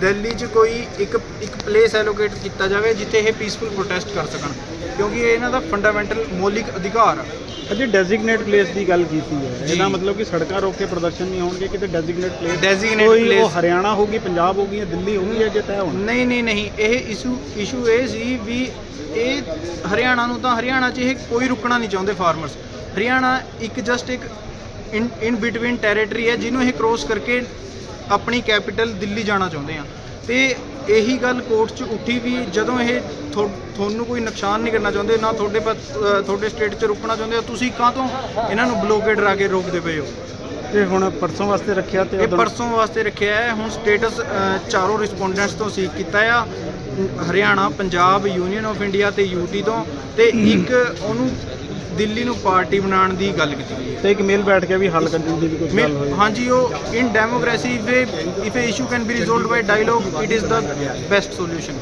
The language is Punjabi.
ਦਿੱਲੀ 'ਚ ਕੋਈ ਇੱਕ ਇੱਕ ਪਲੇਸ ਐਲੋਕੇਟ ਕੀਤਾ ਜਾਵੇ ਜਿੱਥੇ ਇਹ ਪੀਸਫੁਲ ਪ੍ਰੋਟੈਸਟ ਕਰ ਸਕਣ। ਕਿਉਂਕਿ ਇਹ ਇਹਨਾਂ ਦਾ ਫੰਡਾਮੈਂਟਲ ਮੌਲਿਕ ਅਧਿਕਾਰ ਆ। ਅਜੇ ਡੈਜ਼ਿਗਨੇਟ ਪਲੇਸ ਦੀ ਗੱਲ ਕੀਤੀ ਹੈ। ਇਹਦਾ ਮਤਲਬ ਕਿ ਸੜਕਾਂ ਰੋਕ ਕੇ ਪ੍ਰਦਰਸ਼ਨ ਨਹੀਂ ਹੋਣਗੇ ਕਿਤੇ ਡੈਜ਼ਿਗਨੇਟ ਪਲੇਸ Designate ਕੋਈ ਉਹ ਹਰਿਆਣਾ ਹੋਊਗੀ ਪੰਜਾਬ ਹੋਊਗੀ ਜਾਂ ਦਿੱਲੀ ਹੋਊਗੀ ਜਾਂ ਤੈਅ ਹੋਣਾ। ਨਹੀਂ ਨਹੀਂ ਨਹੀਂ ਇਹ ਇਸ਼ੂ ਇਸ਼ੂ ਇਹ ਸੀ ਵੀ ਇਹ ਹਰਿਆਣਾ ਨੂੰ ਤਾਂ ਹਰਿਆਣਾ 'ਚ ਇਹ ਕੋਈ ਰੁਕਣਾ ਨਹੀਂ ਚਾਹੁੰਦੇ ਫਾਰਮਰਸ ਹਰਿਆਣਾ ਇੱਕ ਜਸਟ ਇੱਕ ਇਨ ਬਿਟਵੀਨ ਟੈਰੀਟਰੀ ਹੈ ਜਿਹਨੂੰ ਇਹ ਕ੍ਰੋਸ ਕਰਕੇ ਆਪਣੀ ਕੈਪੀਟਲ ਦਿੱਲੀ ਜਾਣਾ ਚਾਹੁੰਦੇ ਆ। ਤੇ ਇਹੀ ਗੱਲ ਕੋਰਟ 'ਚ ਉੱਠੀ ਵੀ ਜਦੋਂ ਇਹ ਤੁਹਾਨੂੰ ਕੋਈ ਨੁਕਸਾਨ ਨਹੀਂ ਕਰਨਾ ਚਾਹੁੰਦੇ ਨਾ ਤੁਹਾਡੇ ਤੁਹਾਡੇ ਸਟੇਟ 'ਚ ਰੁਕਣਾ ਚਾਹੁੰਦੇ ਤੁਸੀਂ ਕਾਹ ਤੋਂ ਇਹਨਾਂ ਨੂੰ ਬਲੋਕੇਡ ਰਾ ਕੇ ਰੋਕਦੇ ਪਏ ਹੋ? ਤੇ ਹੁਣ ਪਰਸੋਂ ਵਾਸਤੇ ਰੱਖਿਆ ਤੇ ਇਹ ਪਰਸੋਂ ਵਾਸਤੇ ਰੱਖਿਆ ਹੈ। ਹੁਣ ਸਟੇਟਸ ਚਾਰੋਂ ਰਿਸਪੋਂਡੈਂਟਸ ਤੋਂ ਸੀਕ ਕੀਤਾ ਆ। Haryana Punjab union of India ਤੇ ਯੂਟੀ ਤੋਂ। ਤੇ ਇੱਕ ਉਹਨੂੰ ਦਿੱਲੀ ਨੂੰ ਪਾਰਟੀ ਬਣਾਉਣ ਦੀ ਗੱਲ ਕੀਤੀ ਗਈ ਹੈ। ਤੇ ਇੱਕ ਮੇਲ ਬੈਠ ਕੇ ਵੀ ਹੱਲ ਕਰਨ ਦੀ ਵੀ ਕੁਝ ਮੇ- ਗੱਲ ਹੋਈ। ਹਾਂਜੀ ਉਹ in democracy if if issue can be resolved by dialogue it is the best solution